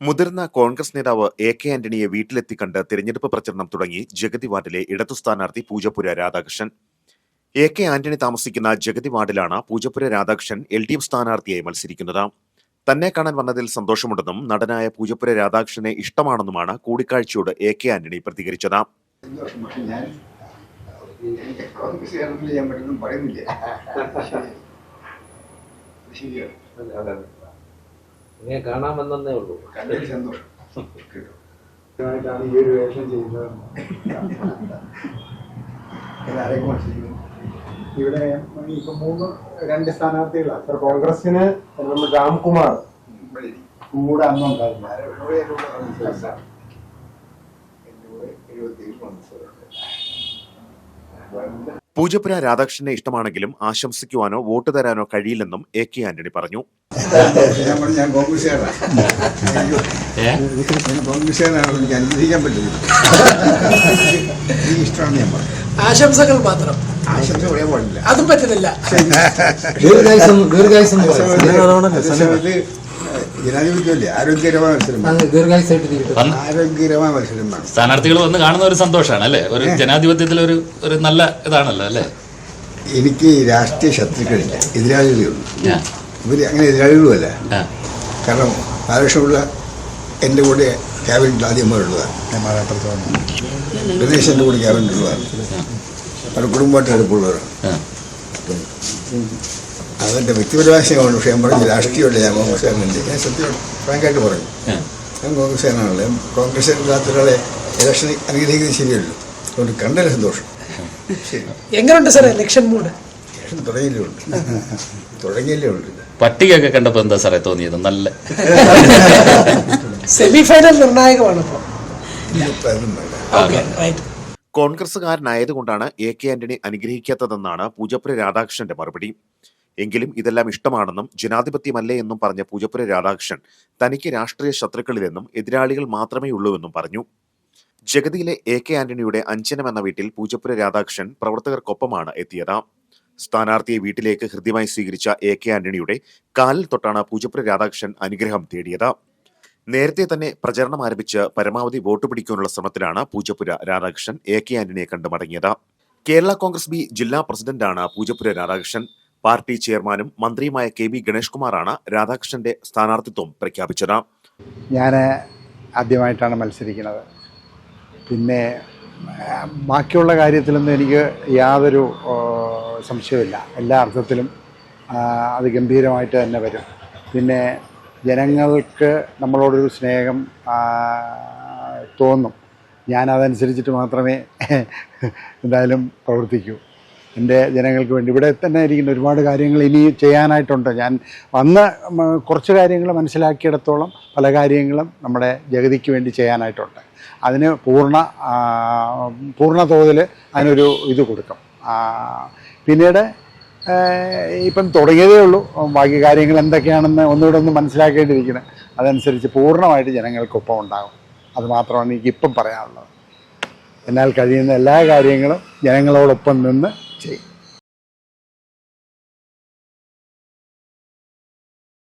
മുതിർന്ന കോൺഗ്രസ് നേതാവ് A K ആന്റണിയെ വീട്ടിലെത്തി കണ്ട് തിരഞ്ഞെടുപ്പ് പ്രചരണം തുടങ്ങി ജഗതി വാർഡിലെ ഇടതു സ്ഥാനാർത്ഥി പൂജപ്പുര രാധാകൃഷ്ണൻ എ കെ ആന്റണി താമസിക്കുന്ന ജഗതി വാർഡിലാണ് Poojappura Radhakrishnan L D F സ്ഥാനാർത്ഥിയായി മത്സരിക്കുന്നത് തന്നെ കാണാൻ വന്നതിൽ സന്തോഷമുണ്ടെന്നും നടനായ പൂജപ്പുര രാധാകൃഷ്ണനെ ഇഷ്ടമാണെന്നുമാണ് കൂടിക്കാഴ്ചയോട് എ കെ ആന്റണി പ്രതികരിച്ചത് ഞാൻ ഇങ്ങനെ കാണാമെന്നേ ഉള്ളൂ. ഈ ഒരു വേഷം ഇവിടെ ഇപ്പൊ മൂന്ന് രണ്ട് സ്ഥാനാർത്ഥികളാണ്. ഇപ്പൊ കോൺഗ്രസിന് നമ്മുടെ രാംകുമാർ. കൂടെ അന്നുണ്ടായിരുന്നു ഉണ്ടായിരുന്നു. പൂജപ്പുര രാധാകൃഷ്ണനെ ഇഷ്ടമാണെങ്കിലും ആശംസിക്കുവാനോ വോട്ട് തരാനോ കഴിയില്ലെന്നും എ കെ ആന്റണി പറഞ്ഞു. ആശംസകൾ മാത്രം. അതും പറ്റുന്നില്ല. ജനാധിപത്യമല്ലേ ആരോഗ്യകരമായ മത്സരമാണ് ആരോഗ്യകരമായ സ്ഥാനാർത്ഥികൾ വന്ന് കാണുന്ന ഒരു സന്തോഷമാണ് അല്ലേ? ഒരു ജനാധിപത്യത്തിൽ ഒരു ഒരു നല്ല ഇതാണല്ലോ അല്ലേ? എനിക്ക് രാഷ്ട്രീയ ശത്രുക്കളില്ല. എതിരാളികളുള്ളൂ ഇവർ അങ്ങനെ എതിരാളികളുമല്ല. ആ, കാരണം ആവശ്യമുള്ള എന്റെ കൂടെ ക്യാബിനറ്റിൽ ആദ്യമായിട്ടുള്ളതാണ് ഗണേശ് എന്റെ കൂടെ ക്യാബിനറ്റുള്ളതാണ് അവരുടെ കുടുംബമായിട്ട് അടുപ്പുള്ളവരാണ്. ആ. അതെന്റെ വ്യക്തിപരമായ സ്നേഹമാണ് പക്ഷേ ഞാൻ പറഞ്ഞു രാഷ്ട്രീയമല്ല ഞാൻ കോൺഗ്രസ്സുകാരനുണ്ട് ഞാൻ സത്യം ഫ്രാങ്കായിട്ട് പറഞ്ഞു ആ. ഞാൻ കോൺഗ്രസ്സുകാരനാണല്ലോ കോൺഗ്രസ് ഒരാളെ ഇലക്ഷൻ അനുഗ്രഹിക്കുന്നത് ശരിയല്ലോ. അതുകൊണ്ട് കണ്ടതിൽ സന്തോഷം. എങ്ങനെയുണ്ട് സാറേ ഇലക്ഷൻ മൂഡ്? ഇലക്ഷൻ തുടങ്ങിയില്ലേ ഉണ്ട് തുടങ്ങിയല്ലേ ഉണ്ട് പട്ടികയൊക്കെ കണ്ടപ്പോൾ എന്താ സാറേ തോന്നിയത്? നല്ല. സെമിഫൈനൽ നിർണായകമാണ് ഇപ്പോൾ കോൺഗ്രസുകാരനായതുകൊണ്ടാണ് എ കെ ആന്റണി അനുഗ്രഹിക്കാത്തതെന്നാണ് പൂജപ്പുര രാധാകൃഷ്ണന്റെ മറുപടി. എങ്കിലും ഇതെല്ലാം ഇഷ്ടമാണെന്നും ജനാധിപത്യമല്ലേ എന്നും പറഞ്ഞ പൂജപ്പുര രാധാകൃഷ്ണൻ തനിക്ക് രാഷ്ട്രീയ ശത്രുക്കളിലെന്നും എതിരാളികൾ മാത്രമേ ഉള്ളൂവെന്നും പറഞ്ഞു. ജഗതിയിലെ എ കെ ആന്റണിയുടെ അഞ്ചനം എന്ന വീട്ടിൽ പൂജപ്പുര രാധാകൃഷ്ണൻ പ്രവർത്തകർക്കൊപ്പമാണ് എത്തിയത്. സ്ഥാനാർത്ഥിയെ വീട്ടിലേക്ക് ഹൃദ്യമായി സ്വീകരിച്ച എ കെ ആന്റണിയുടെ കാലിൽ തൊട്ടാണ് പൂജപ്പുര രാധാകൃഷ്ണൻ അനുഗ്രഹം തേടിയത്. നേരത്തെ തന്നെ പ്രചരണം ആരംഭിച്ച് പരമാവധി വോട്ട് പിടിക്കാനുള്ള ശ്രമത്തിലാണ് പൂജപ്പുര രാധാകൃഷ്ണൻ എ കെ ആന്റണിയെ കണ്ടു മടങ്ങിയത് കേരള കോൺഗ്രസ് ബി ജില്ലാ പ്രസിഡന്റാണ് പൂജപ്പുര രാധാകൃഷ്ണൻ. പാർട്ടി ചെയർമാനും മന്ത്രിയുമായ കെ ബി ഗണേഷ് കുമാറാണ് രാധാകൃഷ്ണന്റെ സ്ഥാനാർത്ഥിത്വം പ്രഖ്യാപിച്ചത്. ഞാൻ ആദ്യമായിട്ടാണ് മത്സരിക്കുന്നത്. പിന്നെ ബാക്കിയുള്ള കാര്യത്തിലൊന്നും എനിക്ക് യാതൊരു സംശയമില്ല എല്ലാ അർത്ഥത്തിലും അത് ഗംഭീരമായിട്ട് തന്നെ വരും. പിന്നെ ജനങ്ങൾക്ക് നമ്മളോടൊരു സ്നേഹം തോന്നും. ഞാൻ അതനുസരിച്ചിട്ട് മാത്രമേ എന്തായാലും പ്രവർത്തിക്കൂ. എന്റെ ജനങ്ങൾക്ക് വേണ്ടി. ഇവിടെ തന്നെ ഇരിക്കുന്ന ഒരുപാട് കാര്യങ്ങൾ ഇനി ചെയ്യാനായിട്ടുണ്ട്. ഞാൻ വന്ന് കുറച്ച് കാര്യങ്ങൾ മനസ്സിലാക്കിയിടത്തോളം പല കാര്യങ്ങളും നമ്മുടെ ജഗതിക്ക് വേണ്ടി ചെയ്യാനായിട്ടുണ്ട്. അതിന് പൂർണ പൂർണ തോതിൽ അതിനൊരു ഇത് കൊടുക്കും. പിന്നീട് ഇപ്പം തുടങ്ങിയതേ ഉള്ളൂ. ബാക്കി കാര്യങ്ങൾ എന്തൊക്കെയാണെന്ന് ഒന്നുകൂടെ ഒന്ന് മനസ്സിലാക്കേണ്ടിയിരിക്കുന്നത് അതനുസരിച്ച് പൂർണമായിട്ട് ജനങ്ങൾക്കൊപ്പം ഉണ്ടാകും. അത് മാത്രമാണ് എനിക്കിപ്പം പറയാനുള്ളത്. എന്നാൽ കഴിയുന്ന എല്ലാ കാര്യങ്ങളും ജനങ്ങളോടൊപ്പം നിന്ന് Take.